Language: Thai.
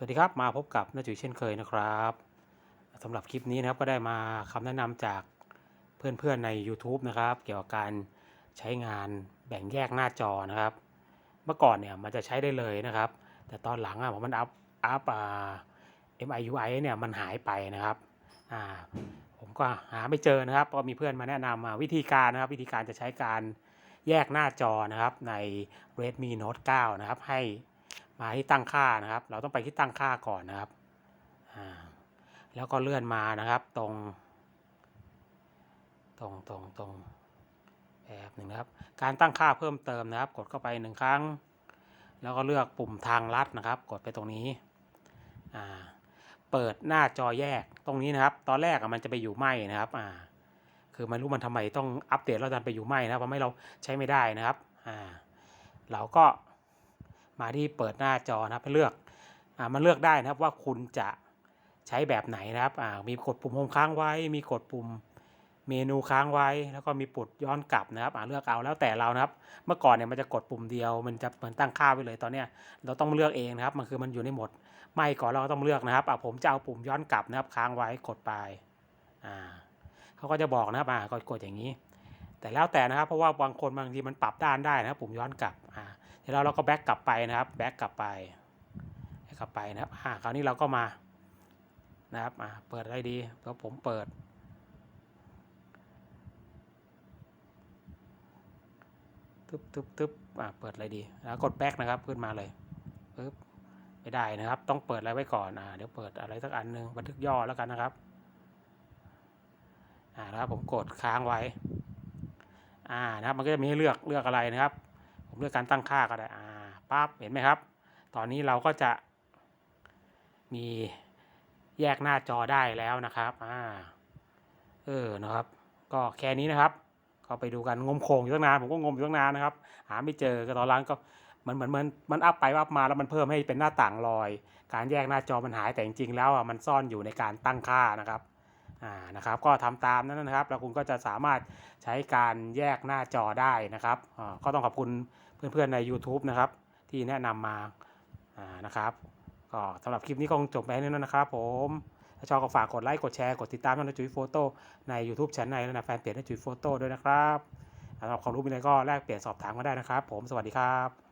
สวัสดีครับ มาพบกับน้าจุ๋ยเช่นเคยนะครับสำหรับคลิปนี้นะครับก็ได้มาคำแนะนำจากเพื่อนๆใน YouTube นะครับ เกี่ยวกับการใช้งานแบ่งแยกหน้าจอนะครับ เมื่อก่อนเนี่ยมันจะใช้ได้เลยนะครับ แต่ตอนหลังอะผมมันอัพอัพอ่า MIUI เนี่ยมันหายไปนะครับอ่าผมก็หาไม่เจอนะครับก็มีเพื่อนมาแนะนำวิธีการนะครับ วิธีการจะใช้การแยกหน้าจอนะครับใน Redmi Note 9 นะครับให้ มาที่ตั้งค่านะครับ เราต้องไปที่ตั้งค่าก่อนนะครับ แล้วก็เลื่อนมานะครับตรง ตรงตรงตรงแบบหนึ่งครับ การตั้งค่าเพิ่มเติมนะครับ กดเข้าไปหนึ่งครั้ง แล้วก็เลือกปุ่มทางลัดนะครับ กดไปตรงนี้ เปิดหน้าจอแยกตรงนี้นะครับ ตอนแรกมันจะไปอยู่ไหมนะครับ คือไม่รู้มันทำไมต้องอัปเดตแล้วดันไปอยู่ไหมนะครับทำให้เราใช้ไม่ได้นะครับ เราก็ มาที่เปิดหน้าจอนะครับเลือกอ่ามันเลือกได้นะครับว่าคุณจะใช้แบบไหนนะครับอ่ามีกดปุ่มโฮมค้างไว้ มีกดปุ่มเมนูค้างไว้ แล้วก็มีปุ่มย้อนกลับนะครับอ่าเลือกเอาแล้วแต่เรานะครับ เมื่อก่อนเนี่ยมันจะกดปุ่มเดียว มันจะเหมือนตั้งค่าไว้เลยตอนเนี้ยเราต้องเลือกเองนะครับ มันคือมันอยู่ในโหมดไม่ก่อนเราก็ต้องเลือกนะครับอ่าผมจะเอาปุ่มย้อนกลับนะครับค้างไว้กดไปอ่าเขาก็จะบอกนะครับอ่ากดกดอย่างนี้ แต่แล้วแต่นะครับเพราะว่าบางคนบางทีมันปรับด้านได้นะครับปุ่มย้อนกลับอ่า เดี๋ยวเราเราก็แบ็กกลับไปนะครับแบ็กกลับไปกลับไปนะครับอ่าคราวนี้เราก็มานะครับอ่าเปิดอะไรดีเพราะผมเปิดตึ๊บตึ๊บตึ๊บอ่าเปิดอะไรดีแล้วกดแบ็กนะครับขึ้นมาเลยปึ๊บไม่ได้นะครับ ต้องเปิดอะไรไว้ก่อนอ่าเดี๋ยวเปิดอะไรสักอันหนึ่งบันทึกย่อแล้วกันนะครับอ่านะครับผมกดค้างไว้อ่านะครับมันก็จะมีให้เลือกเลือกอะไรนะครับ ผมเลือกการตั้งค่าก็ได้อ่าปั๊บเห็นไหมครับ ตอนนี้เราก็จะ มีแยกหน้าจอได้แล้วนะครับอ่าเออนะครับ ก็แค่นี้นะครับ ก็ไปดูกันงมโคงอยู่ตั้งนานผมก็งมอยู่ตั้งนานนะครับ หาไม่เจอก็ตอนหลังก็มันเหมือนมันมันอัพไปอัพมาแล้วมันเพิ่มให้เป็นหน้าต่างลอย การแยกหน้าจอมันหายแต่จริงๆแล้วอะมันซ่อนอยู่ในการตั้งค่านะครับ อ่านะครับก็ทำตามนั้นนะครับ แล้วคุณก็จะสามารถใช้การแยกหน้าจอได้นะครับอ่าก็ต้องขอบคุณเพื่อนๆใน YouTube นะครับที่แนะนำมาอ่านะครับก็สำหรับคลิปนี้ก็คงจบไปแค่นี้นะครับผมถ้าชอบก็ฝากกดไลค์กดแชร์กดติดตามช่องจุ๋ยโฟโต้ใน YouTube ช anel และในแฟนเพจนจุ๋ยโฟโต้ด้วยนะครับสำหรับความรู้มีอะไรก็แลกเปลี่ยนสอบถามกันได้นะครับ ผมสวัสดีครับ